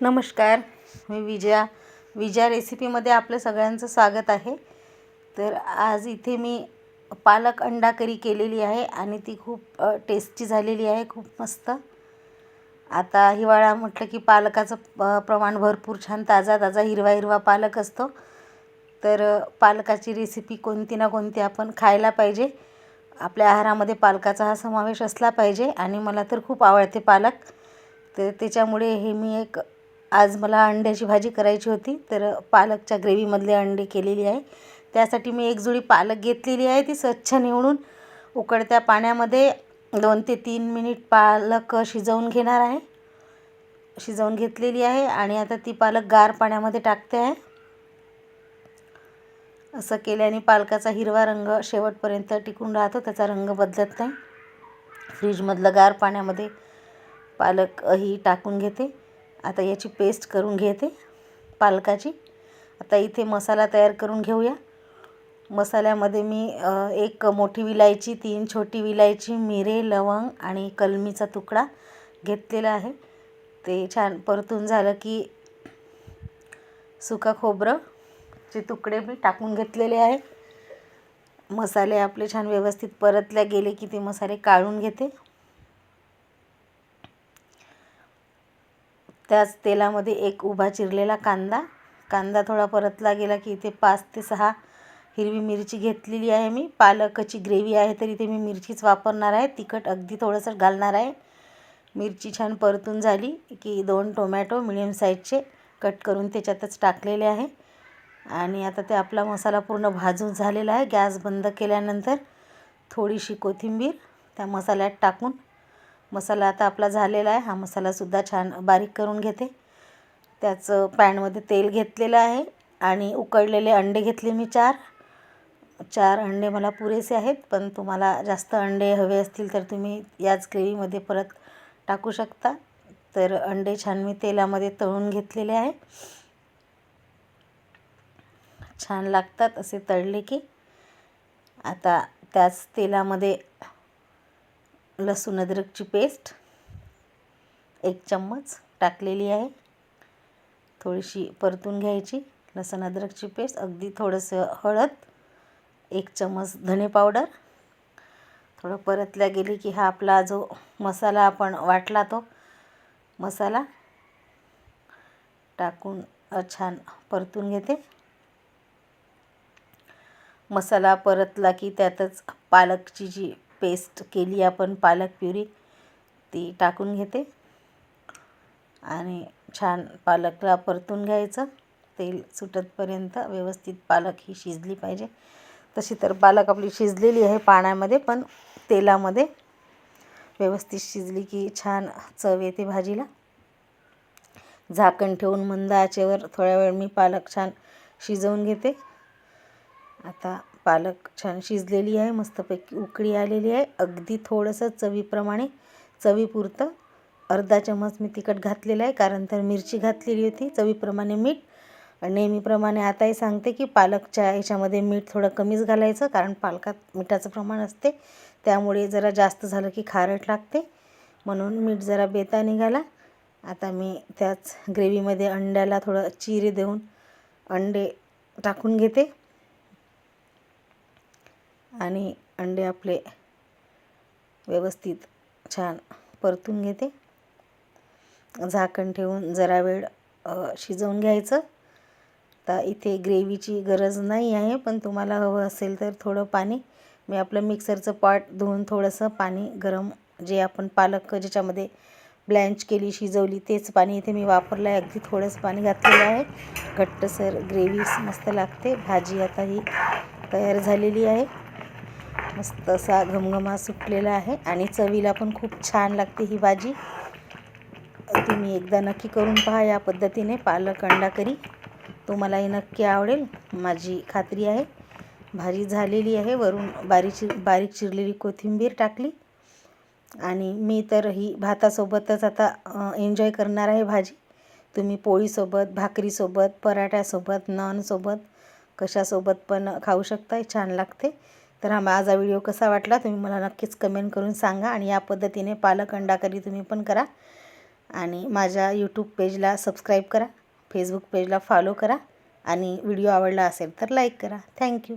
नमस्कार मी विजया. विजया रेसिपीमध्ये आपलं सगळ्यांचं स्वागत आहे. तर आज इथे मी पालक अंडा करी केलेली आहे आणि ती खूप टेस्टी झालेली आहे खूप मस्त. आता हिवाळा म्हटलं की पालकाचं प्रमाण भरपूर छान ताजा ताजा हिरवा हिरवा पालक असतो. तर पालकाची रेसिपी कोणती ना कोणती आपण खायला पाहिजे. आपल्या आहारामध्ये पालकाचा हा समावेश असला पाहिजे आणि मला तर खूप आवडते पालक. तर त्याच्यामुळे हे मी एक आज मला अंड्याची भाजी करायची होती तर पालकच्या ग्रेव्हीमधले अंडे केलेली आहे. त्यासाठी मी एक जुडी पालक घेतलेली आहे ती स्वच्छ निवडून उकळत्या पाण्यामध्ये दोन ते तीन मिनिट पालक शिजवून घेणार आहे. शिजवून घेतलेली आहे आणि आता ती पालक गार पाण्यामध्ये टाकते आहे. असं केल्याने पालकाचा हिरवा रंग शेवटपर्यंत टिकून राहतो त्याचा रंग बदलत नाही. फ्रीजमधलं गार पाण्यामध्ये पालक ही टाकून घेते. आता याची पेस्ट करून घेते पालकाची. आता इथे मसाला तयार करून घेऊया. मसाल्यामध्ये मी एक मोठी विलायची तीन छोटी विलायची मिरे लवंग आणि कलमीचा तुकडा घेतलेला आहे. ते छान परतून झालं की सुका खोबरं चे तुकडे मी टाकून घेतलेले आहे. मसाले आपले छान व्यवस्थित परतल्या गेले की ते मसाले काढून घेते. त्याच तेलामध्ये एक उभा चिरलेला कांदा. कांदा थोडा परतला गेला की इथे पाच ते सहा हिरवी मिरची घेतलेली आहे मी. पालकची ग्रेव्ही आहे तर इथे मी मिरचीच वापरणार आहे. तिखट अगदी थोडंसं घालणार आहे. मिरची छान परतून झाली की दोन टोमॅटो मिडियम साईजचे कट करून त्याच्यातच टाकलेले आहे. आणि आता ते आपला मसाला पूर्ण भाजून झालेला आहे. गॅस बंद केल्यानंतर थोडीशी कोथिंबीर त्या मसाल्यात टाकून मसाला आता आपला झालेला आहे. हा मसालासुद्धा छान बारीक करून घेते. त्याचं पॅनमध्ये तेल घेतलेलं आहे आणि उकळलेले अंडे घेतले मी चार. चार अंडे मला पुरेसे आहेत पण तुम्हाला जास्त अंडे हवे असतील तर तुम्ही याच ग्रेव्हीमध्ये परत टाकू शकता. तर अंडे छान मी तेलामध्ये तळून घेतलेले आहे. छान लागतात असे तळले की. आता त्याच तेलामध्ये लसूण अद्रकची पेस्ट एक चम्मच टाकलेली आहे. थोडीशी परतून घ्यायची. लसूण अद्रकची पेस्ट अगदी थोडंसं हळद एक चम्मच धणे पावडर. थोडं परतल्या गेली की हा आपला जो मसाला आपण वाटला तो मसाला टाकून छान परतून घेते. मसाला परतला की त्यातच पालकची जी पेस्ट केली आपण पालक प्युरी ती टाकून घेते. आणि छान पालकला परतून घ्यायचं. तेल सुटतपर्यंत व्यवस्थित पालक ही शिजली पाहिजे. तशी तर पालक आपली शिजलेली आहे पाण्यामध्ये पण तेलामध्ये व्यवस्थित शिजली की छान चव येते भाजीला. झाकण ठेवून मंद आचेवर थोड्या वेळ मी पालक छान शिजवून घेते. आता पालक छान शिजलेली आहे मस्तपैकी उकळी आलेली आहे. अगदी थोडंसं चवीप्रमाणे चवीपुरतं अर्धा चमच मी तिखट घातलेलं आहे कारण तर मिरची घातलेली होती चवीप्रमाणे मीठ. नेहमीप्रमाणे आताही सांगते की पालकच्या याच्यामध्ये मीठ थोडं कमीच घालायचं कारण पालकात मिठाचं प्रमाण असते. त्यामुळे जरा जास्त झालं की खारट लागते. म्हणून मीठ जरा बेता निघाला आता मी त्याच ग्रेव्हीमध्ये अंड्याला थोडं चिरे देऊन अंडे टाकून घेते. आणि अंडे आपले व्यवस्थित छान परतून घेते. झाकण ठेवून जरा वेळ शिजवून घ्यायचं. तर इथे ग्रेव्हीची गरज नाही आहे पण तुम्हाला हवं असेल तर थोडं पाणी. मी आपलं मिक्सरचं पॉट धुवून थोडंसं पाणी गरम जे आपण पालक ज्याच्यामध्ये ब्लँच केली शिजवली तेच पाणी इथे मी वापरलं आहे अगदी थोडंसं पाणी घातलेलं आहे. घट्टसर ग्रेव्ही मस्त लागते. भाजी आता ही तयार झालेली आहे. मस्त असा घमघमा सुटलेला आहे आणि चवीला पण खूप छान लागते ही भाजी. तुम्ही एकदा नक्की करून पहा या पद्धतीने पालक अंडा करी तुम्हालाही नक्की आवडेल. माझी खात्री आहे. भाजी झालेली आहे. वरून बारीक चिर बारीक चिरलेली कोथिंबीर टाकली. आणि मी तर ही भातासोबतच आता एन्जॉय करणार आहे भाजी. तुम्ही पोळीसोबत भाकरीसोबत पराठ्यासोबत नॉनसोबत कशासोबत पण खाऊ शकता छान लागते. तर हा माझा व्हिडिओ कसा वाटला तुम्ही मला नक्कीच कमेंट करून सांगा आणि या पद्धतीने पालक अंडाकरी तुम्ही पण करा आणि माझ्या यूट्यूब पेजला सबस्क्राईब करा फेसबुक पेजला फॉलो करा आणि व्हिडिओ आवडला असेल तर लाईक करा. थँक्यू